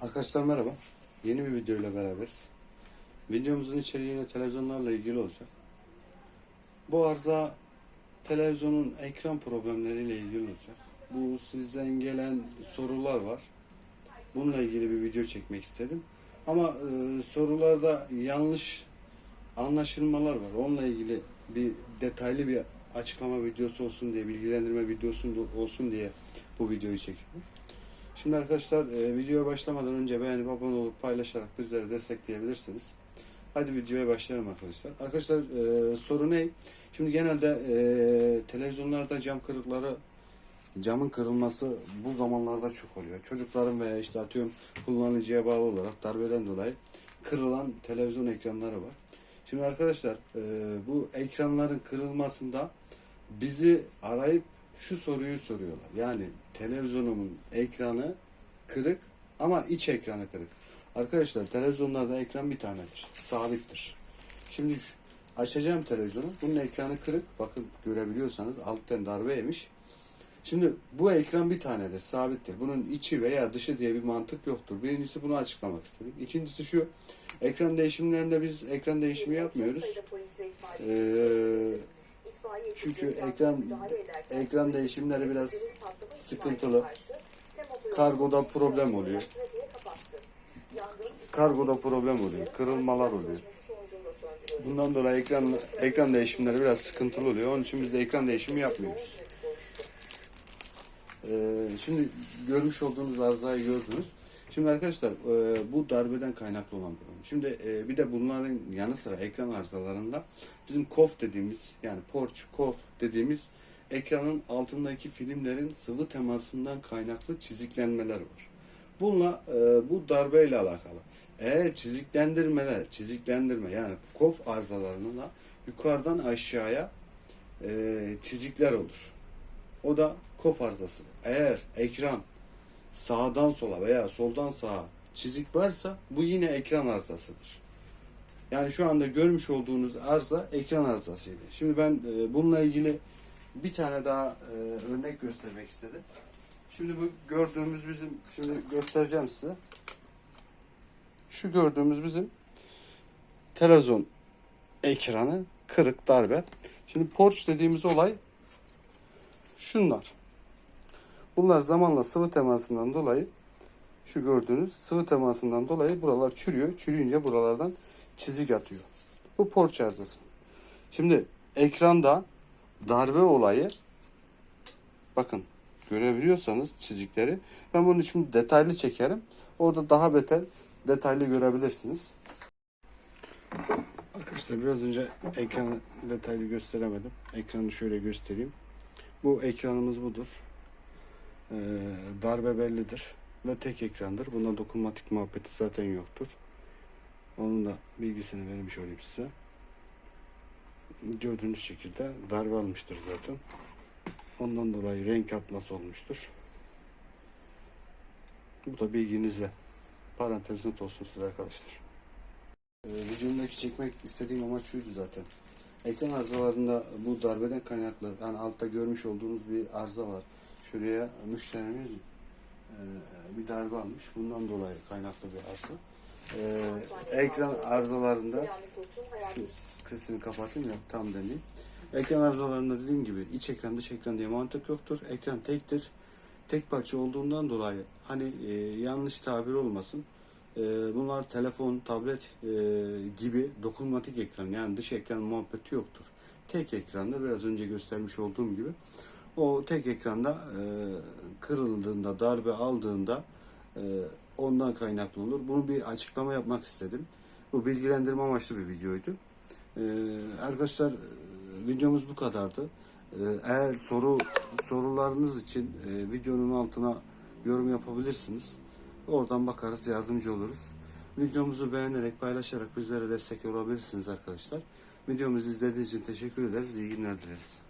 Arkadaşlar merhaba. Yeni bir video ile beraberiz. Videomuzun içeriği yine televizyonlarla ilgili olacak. Bu arıza televizyonun ekran problemleriyle ilgili olacak. Bu sizden gelen sorular var. Bununla ilgili bir video çekmek istedim. Ama e, sorularda yanlış anlaşılmalar var. Onunla ilgili bir detaylı bir açıklama videosu olsun diye, bilgilendirme videosu olsun diye bu videoyu çekiyorum. Şimdi arkadaşlar e, videoya başlamadan önce beğenip abone olup paylaşarak bizleri destekleyebilirsiniz. Hadi videoya başlayalım arkadaşlar. Arkadaşlar e, soru ne? Şimdi genelde e, televizyonlarda cam kırıkları camın kırılması bu zamanlarda çok oluyor. Çocukların veya işte atıyorum kullanıcıya bağlı olarak darbeden dolayı kırılan televizyon ekranları var. Şimdi arkadaşlar e, bu ekranların kırılmasında bizi arayıp şu soruyu soruyorlar. Yani televizyonumun ekranı kırık ama iç ekranı kırık. Arkadaşlar televizyonlarda ekran bir tanedir. Sabittir. Şimdi şu, açacağım televizyonu. Bunun ekranı kırık. Bakın görebiliyorsanız alttan darbe yemiş. Şimdi bu ekran bir tanedir, sabittir. Bunun içi veya dışı diye bir mantık yoktur. Birincisi bunu açıklamak istedim. İkincisi şu, ekran değişimlerinde biz ekran değişimi yapmıyoruz. Ee, çünkü ekran ekran değişimleri biraz sıkıntılı. Kargoda problem oluyor. Kargoda problem oluyor, kırılmalar oluyor. Bundan dolayı ekran ekran değişimleri biraz sıkıntılı oluyor. Onun için biz de ekran değişimi yapmıyoruz. Ee, şimdi görmüş olduğunuz arızayı gördünüz. Şimdi arkadaşlar e, bu darbeden kaynaklı olan durum. Şimdi e, bir de bunların yanı sıra ekran arızalarında bizim kof dediğimiz yani porç, kof dediğimiz ekranın altındaki filmlerin sıvı temasından kaynaklı çiziklenmeler var. Bununla e, bu darbeyle alakalı. Eğer çiziklendirmeler, çiziklendirme yani kof arızalarında yukarıdan aşağıya e, çizikler olur. O da kof arızasıdır. Eğer ekran sağdan sola veya soldan sağa çizik varsa bu yine ekran arızasıdır. Yani şu anda görmüş olduğunuz arıza ekran arızasıydı. Şimdi ben e, bununla ilgili bir tane daha e, örnek göstermek istedim. Şimdi bu gördüğümüz bizim şimdi göstereceğim size. Şu gördüğümüz bizim televizyon ekranı kırık darbe. Şimdi porç dediğimiz olay şunlar. Bunlar zamanla sıvı temasından dolayı şu gördüğünüz sıvı temasından dolayı buralar çürüyor. Çürüyünce buralardan çizik atıyor. Bu porç arızası. Şimdi ekranda darbe olayı bakın görebiliyorsanız çizikleri ben bunu şimdi detaylı çekerim. Orada daha beter detaylı görebilirsiniz. Arkadaşlar biraz önce ekranı detaylı gösteremedim. Ekranı şöyle göstereyim. Bu ekranımız budur. Ee, darbe bellidir ve tek ekrandır. Bunda dokunmatik muhabbeti zaten yoktur. Onun da bilgisini vermiş olayım size. Gördüğünüz şekilde darbe almıştır zaten. Ondan dolayı renk atması olmuştur. Bu da bilginize. Parantez not olsun size arkadaşlar. Ee, videomdaki çekmek istediğim amaç şuydu zaten. Ekran arızalarında bu darbeden kaynaklı yani altta görmüş olduğunuz bir arıza var. Şuraya müşterimiz e, bir darbe almış. Bundan dolayı kaynaklı bir arıza. Ee, ekran arızalarında şu kısmını kapatayım ya tam deneyim. Ekran arızalarında dediğim gibi iç ekran dış ekran diye mantık yoktur. Ekran tektir. Tek parça olduğundan dolayı hani e, yanlış tabir olmasın. E, bunlar telefon, tablet e, gibi dokunmatik ekran yani dış ekran muhabbeti yoktur. Tek ekrandır biraz önce göstermiş olduğum gibi. O tek ekranda e, kırıldığında, darbe aldığında e, ondan kaynaklı olur. Bunu bir açıklama yapmak istedim. Bu bilgilendirme amaçlı bir videoydu. E, arkadaşlar videomuz bu kadardı. E, eğer soru sorularınız için e, videonun altına yorum yapabilirsiniz. Oradan bakarız, yardımcı oluruz. Videomuzu beğenerek, paylaşarak bizlere destek olabilirsiniz arkadaşlar. Videomuzu izlediğiniz için teşekkür ederiz. İyi günler dileriz.